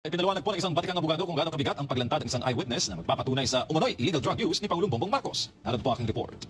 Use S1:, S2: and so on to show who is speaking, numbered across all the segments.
S1: Ipinaliwanag po ng isang batikang abogado kung gaano kabigat ang paglantad ng isang eyewitness na magpapatunay sa umano'y illegal drug use ni Pangulong Bongbong Marcos. Narito po aking report.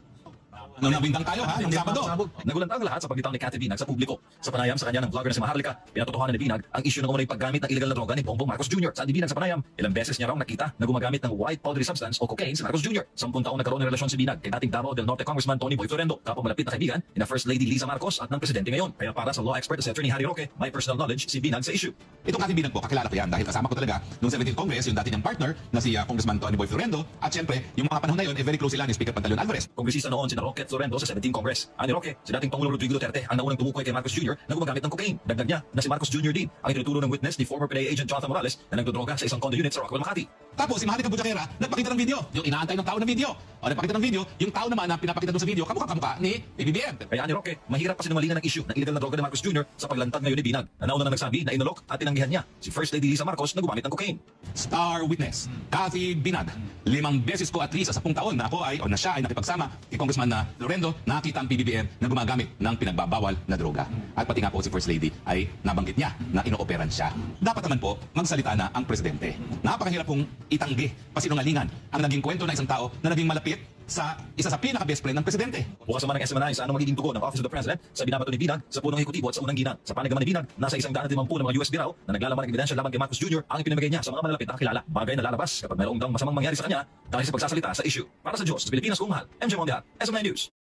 S2: Nung nabindang tayo ha, nung Sabado.
S1: Nagulantang lahat sa pagbitaw ni Cathy Binag sa publiko. Sa panayam sa kanya ng vlogger na si Maharlika, pinatotohanan ni Binag ang isyu ng umano'y paggamit ng illegal na droga ni Bongbong Marcos Jr. Sa Binag sa panayam, ilang beses niya raw nakita na gumagamit ng white powdery substance o cocaine si Marcos Jr. Sampung taon nagkaroon ng relasyon si Binag kay dating Davao del Norte Congressman Tony Boy Florendo, kapwa malapit na kaibigan ni na First Lady Liza Marcos at ng Presidente ngayon. Kaya para sa law expert na si Attorney Harry Roque, may personal knowledge si Binag sa issue.
S2: Itong ating binag po, kakilala ko yan dahil kasama ko talaga noong 17th Congress, yung dati niyang partner na si uh, Congressman Tony Boy Florendo. At syempre, yung mga panahon na yun, eh, very close sila ni Speaker Pantaleon Alvarez.
S1: Kongresista noon si Roque Florendo sa 17 Congress. Ani Roque, si dating Pangulong Rodrigo Duterte ang naunang tumukoy kay Marcos Jr. na gumagamit ng cocaine. Dagdag niya na si Marcos Jr. din ang itinuturo ng witness ni former PNA agent Jonathan Morales na nagdodroga sa isang condo unit sa Rockwell, Makati.
S2: Tapos si Mahali Kabutjakera, nagpakita ng video. Yung inaantay ng tao ng video. O nagpakita ng video, yung tao naman na pinapakita doon sa video, kamukha kamukha ni PBBM.
S1: Kaya ani Roque, mahirap pa sinungalingan ng issue ng illegal na droga ni Marcos Jr. sa paglantad ngayon ni Binag na nauna na nagsabi na inalok at tinanggihan niya si First Lady Lisa Marcos na gumamit ng cocaine.
S2: Star witness, Cathy Binag. Limang beses ko at least sa 10 taon na ako ay, o na siya ay nakipagsama kay Congressman na Lorendo, nakita ang PBBM na gumagamit ng pinagbabawal na droga. At pati nga po si First Lady ay nabanggit niya na inooperan siya. Dapat naman po, magsalita na ang presidente. Napakahirap pong itanggi, pasinungalingan ang naging kwento ng isang tao na naging malapit sa isa sa pinaka-best friend ng presidente.
S1: Bukas naman ng SMNI sa anong magiging tugon ng Office of the President sa binabato ni Binag sa punong ehekutibo at sa unang ginang. Sa panig naman ni Binag, nasa isang daan ng mga USB raw na naglalaman ng ebidensya laban kay Marcos Jr. ang ipinamigay niya sa mga malalapit na kakilala. Bagay na lalabas kapag mayroong daw masamang mangyari sa kanya dahil sa pagsasalita sa issue. Para sa Diyos, sa Pilipinas mahal, MJ Mondial, SMNI News.